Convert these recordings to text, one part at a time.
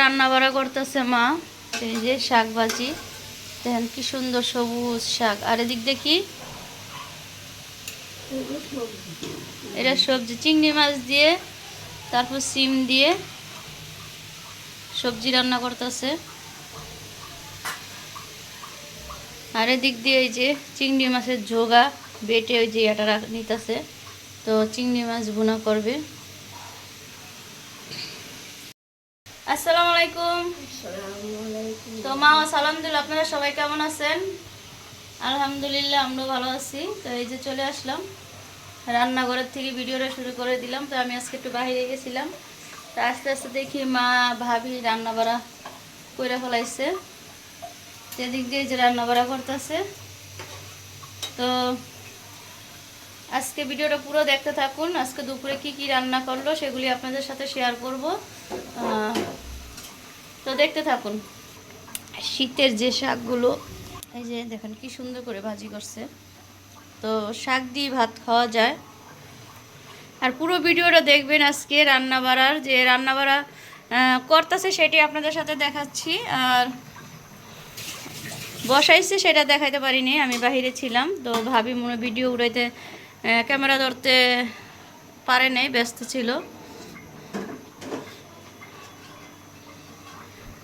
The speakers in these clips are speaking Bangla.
রান্না বাড়া করতেছে মা। এই যে শাক ভাজি দেখেন কি সুন্দর সবুজ শাক। আর এদিক দেখি। এটা সবজি, চিংড়ি মাছ দিয়ে, তারপর সিম দিয়ে সবজি রান্না করতেছে। আর এদিক দিয়ে এই যে চিংড়ি মাছের জোগা বেটে ওই যে এটা নিতেছে। তো চিংড়ি মাছ ভুনা করবে। আসসালামু আলাইকুম। তো মা ও সালাম দিল আপনারা সবাই কেমন আছেন? আলহামদুলিল্লাহ আমরাও ভালো আছি। তো এই যে চলে আসলাম। রান্নাঘরের থেকে ভিডিওটা শুরু করে দিলাম। তো আমি আজকে একটু বাইরে গেছিলাম। তো আস্তে আস্তে দেখি মা ভাবি রান্না বাড়া করে ফেলাইছে। সেদিক দিয়ে যে রান্না বাড়া করতেছে। তো আজকে ভিডিওটা পুরো দেখতে থাকুন। আজকে দুপুরে কি কি রান্না করল সেগুলি আপনাদের সাথে শেয়ার করব। তো দেখতে থাকুন। শীতের যে শাকগুলো, এই যে দেখেন কি সুন্দর করে ভাজি করছে। তো শাক দিয়ে ভাত খাওয়া যায়। আর পুরো ভিডিওটা দেখবেন আজকে রান্না বাড়ার যে রান্না বাড়া করতেছে সেটি আপনাদের সাথে দেখাচ্ছি। আর বসাইছে সেটা দেখাইতে পারিনি, আমি বাহিরে ছিলাম। তো ভাবি মনে ভিডিও উড়াইতে ক্যামেরা ধরতে পারে নাই, ব্যস্ত ছিল।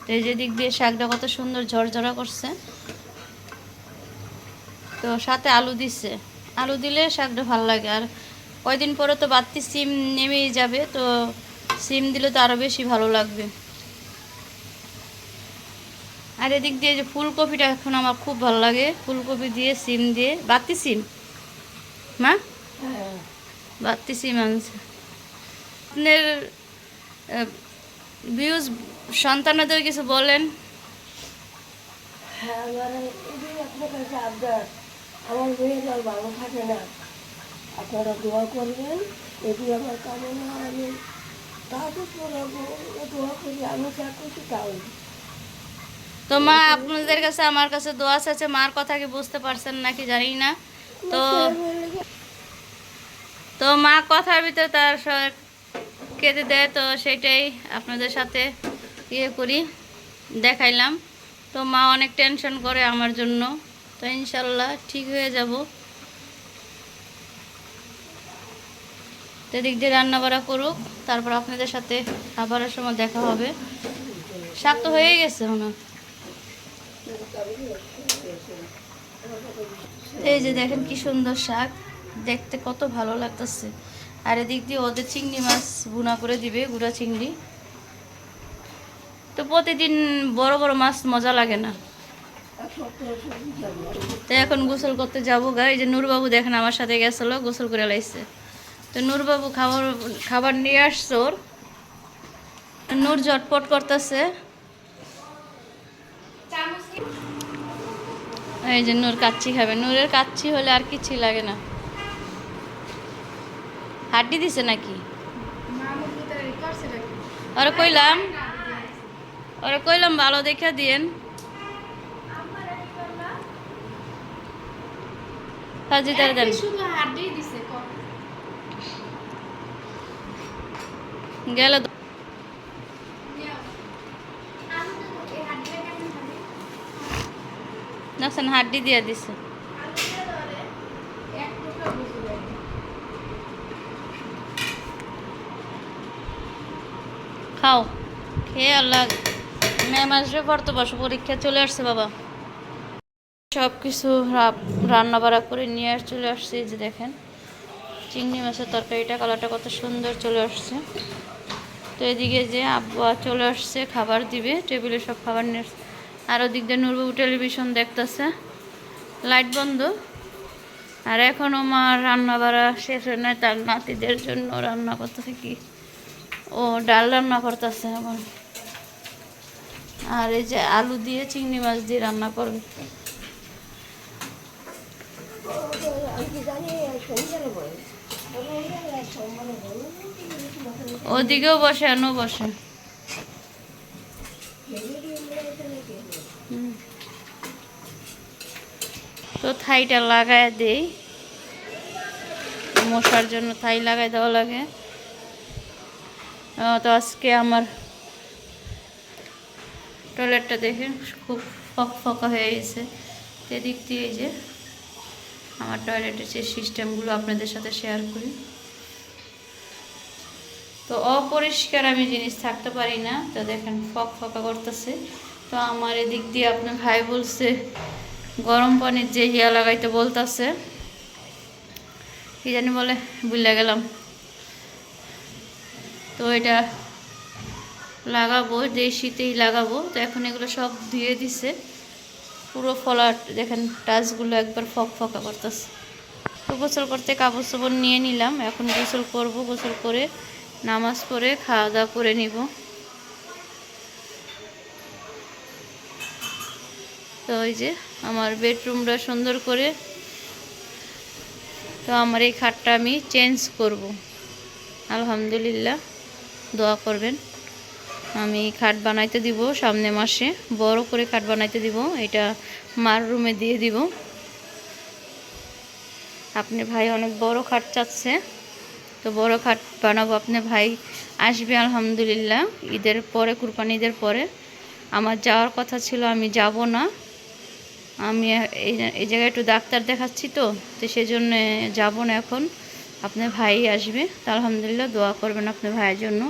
তো এই যে দিক দিয়ে শাকটা কত সুন্দর ঝরঝরা করছে। তো সাথে আলু দিছে। আলু দিলে শাকটা ভালো লাগে। আর কয়দিন পরে তো বাড়তি সিম নেমেই যাবে, তো সিম দিলে তো আরও বেশি ভালো লাগবে। আর এদিক দিয়ে যে ফুলকপিটা এখন আমার খুব ভালো লাগে। ফুলকপি দিয়ে, সিম দিয়ে। বাড়তি সিম? মা? বাড়তি সিম আনছে। আপনার ভিউজ সন্তানদের কিছু বলেন। হ্যাঁ আমার এটাই আপনার কাছে আবদার। আমার মেয়ে আর ভালো থাকে না। আপনারা দোয়া করবেন এটি আমার কামনা আমি তাকে দোয়া করি আমি যা করছি তাও তো মা আপনাদের কাছে আমার কাছে দোয়া আছে মার কথা কি বুঝতে পারছেন নাকি জানি না। তো তো মা কথার ভিতরে তার কেঁদে দেয় তো সেটাই আপনাদের সাথে। ইয়ে করি, দেখাইলাম। তো মা অনেক টেনশন করে আমার জন্য। তো ইনশাল্লাহ ঠিক হয়ে যাব। তো এদিক দিয়ে রান্না বাড়া করুক, তারপর আপনাদের সাথে খাবারের সময় দেখা হবে। শাক তো হয়ে গেছে মনে এই যে দেখেন কি সুন্দর শাক, দেখতে কত ভালো লাগতেছে। আর এদিক দিয়ে ওদের চিংড়ি মাছ ভুনা করে দিবে, গুঁড়া চিংড়ি। তো প্রতিদিন বড় বড় মাছ মজা লাগে না। তো এখন গোসল করতে যাব গা। এই যে নূরবাবু দেখেন আমার সাথে গেছিল, গোসল করে লাইছে। তো নূরবাবু খাবার খাবার নিয়ে আসছে ওর। নূর ঝটপট করতেছে। এই যে নূর কাচ্চি খাবে। নূরের কাচ্চি হলে আর কিছুই লাগে না। হাড্ডি দিছে নাকি? ওরা কইলাম ওরা কইলাম ভালো দেখে দিয়েন। হাজি তারা দেন। গেল নাকসান হাড্ডি দিয়ে দিছে। খাও। খেয়ে আল্লাহ ম্যাম আসবে পর তো বসো পরীক্ষা চলে আসছে, বাবা। সব কিছু রান্না বাড়া করে নিয়ে আস চলে আসছে যে দেখেন। চিংড়ি মাছের তরকারিটা কালারটা কত সুন্দর চলে আসছে। তো এদিকে যে আব্বা চলে আসছে, খাবার দিবে, টেবিলে সব খাবার নিয়ে। আর ওদিক দিয়ে নুরবাবু টেলিভিশন দেখতেছে। লাইট বন্ধ। আর এখনও মা রান্না বাড়া শেষ হয় নাই, তার নাতিদের জন্য রান্না করতেছে কি? ও ডাল রান্না করতেছে এখন আর এই যে আলু দিয়ে চিংড়ি মাছ দিয়ে রান্না করবে। ওদিকেও বসে, আনো বসে। তো থাইটা লাগায় দেই। মশার জন্য থাই লাগাই দেওয়া লাগে। তো আজকে আমার টয়লেটটা দেখে খুব ফক ফকা হয়ে গেছে। এদিক দিয়ে যে আমার টয়লেটের যে সিস্টেমগুলো আপনাদের সাথে শেয়ার করি। তো অপরিষ্কার আমি জিনিস থাকতে পারি না, তো দেখেন ফক ফকা করতেছে। তো আমার এদিক দিয়ে আপনার ভাই বলছে, গরম পানির যে ইয়া লাগাইতে বলতাছে। কি জানি বলে বুঝলে গেলাম। তো এটা লাগাবো যে শীতেই লাগাবো। তো এখন এগুলো সব ধুয়ে দিছে। পুরো ফলাট দেখেন, টাচগুলো একবার ফক ফকা করতেছে। তো গোসল করতে কাপড় চোপড় নিয়ে নিলাম। এখন গোসল করব, গোসল করে নামাজ পড়ে খাওয়া দাওয়া করে নিব। তো ওই যে, আমার বেডরুমটা সুন্দর করে, তো আমার এই খাটটা আমি চেঞ্জ করব। আলহামদুলিল্লাহ, দোয়া করবেন। আমি খাট বানাইতে দিব সামনে মাসে। বড় করে খাট বানাইতে দিব, এটা মার রুমে দিয়ে দিব। আপনি ভাই অনেক বড় খাট চাচ্ছে, তো বড় খাট বানাবো। আপনি ভাই আসবে, আলহামদুলিল্লাহ। ঈদের পরে, কুরবানি ঈদের পরে। আমার যাওয়ার কথা ছিল, আমি যাব না। আমি এই জায়গায় একটু ডাক্তার দেখাচ্ছি তো তো সেজন্য যাব না এখন। আপনার ভাই আসবে, তো আলহামদুলিল্লাহ দোয়া করবেন আপনার ভাইয়ের জন্য।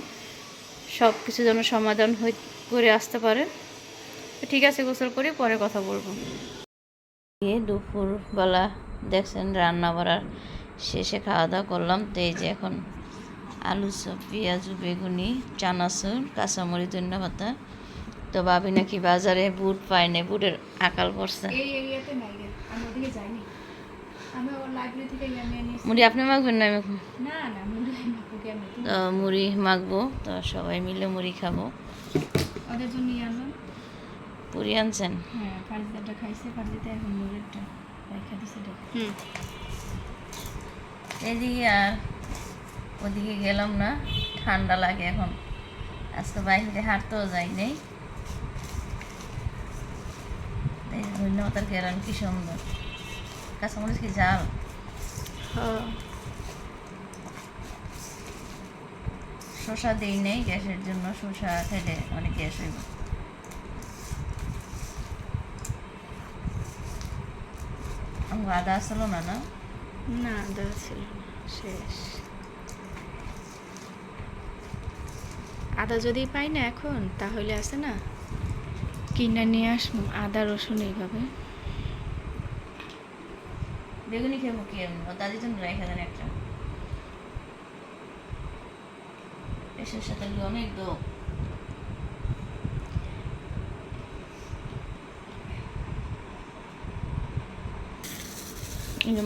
সব কিছু যেন সমাধান হয়ে করে আসতে পারে। ঠিক আছে গোসল করে পরে কথা বলব। দুপুরবেলা দেখছেন রান্না বাড়ার শেষে খাওয়া দাওয়া করলাম। তো এই যে এখন আলু চপ পেঁয়াজু বেগুনি চানাচুর কাঁচামরি ধন্যবাদ তো ভাবি নাকি বাজারে বুট পায় না বুটের আকাল পড়ছে। এই এরিয়াতে নাই আমি ওদিকে যাইনি। মুড়ি আপনি মাখবেন না আমি মুড়ি মাখবো তো সবাই মিলে মুড়ি খাব। ওদের জন্য পুরি আনছেন? হ্যাঁ ফার্জিদারটা খাইছে ফার্জিতে এখন মুড়েরটা রেখে দিছে হুম। এদিকে আর ওদিকে গেলাম না ঠান্ডা লাগে এখন। আজকে বাইরে হাঁটতেও যাই নেই। এই যে ধন্যবাদের গেলাম কি সুন্দর। কাঁচামরিচ কি জাল শসা দিই নেই গ্যাসের জন্য শসা খেলে অনেক গ্যাস হইব আমার আদা আসলো না না না দাদা ছিল শেষ আদা যদি পাই না এখন তাহলে আছে না? কিনে নিয়ে আসব আদা রসুন এইভাবে। বেগুনি খেয়ে মুখে দাদির জন্য রেখে দেন একটা। সাথে অনেক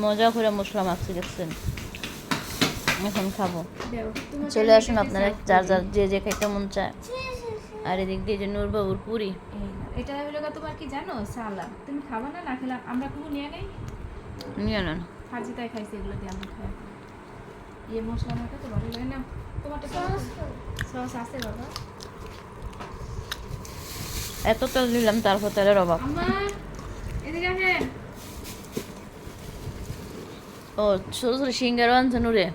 মজা করে মশলা মাখছি দেখছেন এখন খাব। চলে আসুন আপনারা, যার যার যে যে খাইতে মন চায়। আর এদিক দিয়ে যে নূরবাবুর পুরি। এটা হলো তোমার কি জানো, সালাদ। তুমি খাবা না না খেলে, আমরা কোনো নিয়ে নেই? নিয়ে নেন খাইছি এগুলো দিয়ে আমরা খাই। ইয়ে মশলা মাখা তো ভালো লাগে না। তোমারটা সস আছে? বাবা। এত তেল দিলাম তারপর তেলের অভাব। ও ছোটো ছোটো সিঙ্গারও আনছে নূরে।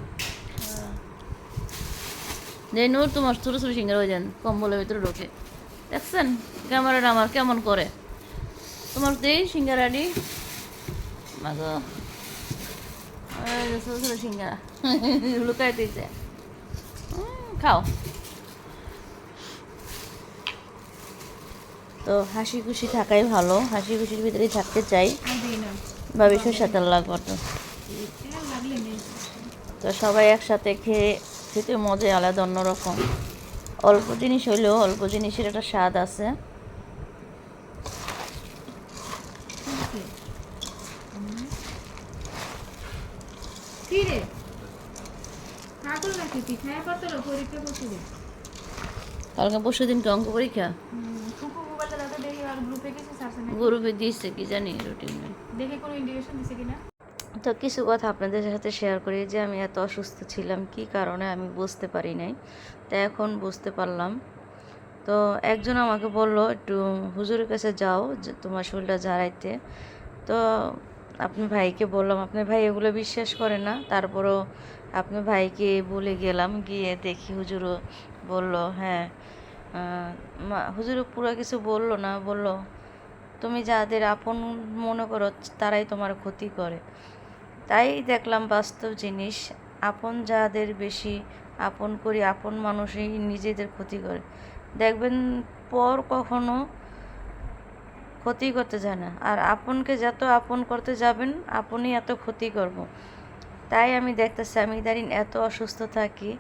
যে নূর তোমার ছোটো ছোটো সিঙ্গার হয়ে যান কম্বলের ভিতরে ঢোকে। দেখছেন? ক্যামেরাটা আমার কেমন করে? তোমার দেই সিঙ্গারাডি মাগো ওই যে ছোটো ছোটো সিঙ্গারা লুকাই দিয়েছে খাও তো হাসি খুশি থাকাই ভালো হাসি খুশির ভিতরেই থাকতে চাই না ভবিষ্যৎ সাথে লাগবে তো এটা লাগলে নেই তো সবাই একসাথে খেয়ে খেতে মজা আলাদা অন্যরকম অল্প জিনিস হইলেও অল্প জিনিসের একটা স্বাদ আছে কি রে? পাগল নাকি তুই? খায় পরীক্ষা করতে রে কালকে পরশু দিনকে অঙ্ক পরীক্ষা? গ্রুপে দিয়েছে কি জানি রুটিন দেখে কোনো ইন্ডিকেশন দিছে কিনা? তো কিছু কথা আপনাদের সাথে শেয়ার করি যে আমি এত অসুস্থ ছিলাম কি কারণে আমি বুঝতে পারি নাই। তা এখন বুঝতে পারলাম। তো একজন আমাকে বলল একটু হুজুরের কাছে যাও যে তোমার শরীরটা ঝাড়াইতে। তো আপনি ভাইকে বললাম আপনি ভাই এগুলো বিশ্বাস করে না। তারপরও আপনি ভাইকে বলে গেলাম গিয়ে দেখি হুজুরও বলল হ্যাঁ আহ, মা- হুজুর পুরো কিছু বলল না বলল তুমি যাদের আপন মনে করো তারাই তোমার ক্ষতি করে। তাই দেখলাম বাস্তব জিনিস আপন যাদের বেশি আপন করি আপন মানুষই নিজেদের ক্ষতি করে। দেখবেন পর কখনো ক্ষতি করতে যায় না। আর আপনকে যত আপন করতে যাবেন, আপনি এত ক্ষতি করব। তাই আমি দেখতেছি আমি ইদানিং এত অসুস্থ থাকি।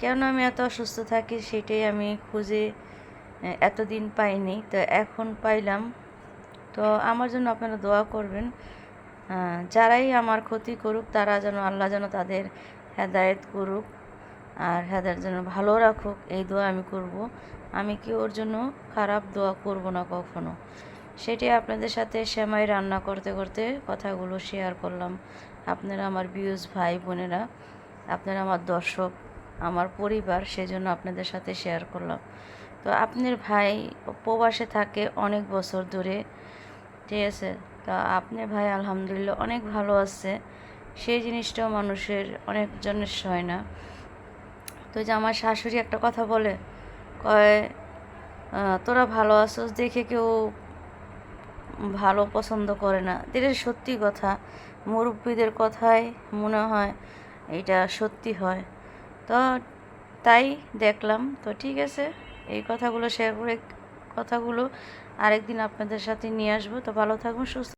কেন আমি এত অসুস্থ থাকি সেটাই আমি খুঁজে এতদিন পাইনি। তো এখন পাইলাম। তো আমার জন্য আপনারা দোয়া করবেন। যারাই আমার ক্ষতি করুক, তারা যেন আল্লাহ যেন তাদের হেদায়েত করুক আর হেদায়েত যেন ভালো রাখুক, এই দোয়া আমি করব। আমি কি ওর জন্য খারাপ দোয়া করব না কখনো? সেটাই আপনাদের সাথে সেমাই রান্না করতে করতে কথাগুলো শেয়ার করলাম। আপনারা আমার বিউজ ভাই, বোনেরা, আপনারা আমার দর্শক, আমার পরিবার, সেজন্য আপনাদের সাথে শেয়ার করলাম। তো আপনার ভাই প্রবাসে থাকে অনেক বছর ধরে, ঠিক আছে? তা আপনি ভাই আলহামদুলিল্লাহ অনেক ভালো আছে। সেই জিনিসটাও মানুষের অনেকজনের হয় না। তো যে আমার শাশুড়ি একটা কথা বলে, কয় তোরা ভালো আছোস দেখে কেউ ভালো পছন্দ করে না। এটা সত্যি কথা। মুরব্বীদের কথায় মনে হয় এটা সত্যি হয়। তো তাই দেখলাম। তো ঠিক আছে, এই কথাগুলো শেয়ার করে কথাগুলো আরেকদিন আপনাদের সাথে নিয়ে আসব। তো ভালো থাকুন, সুস্থ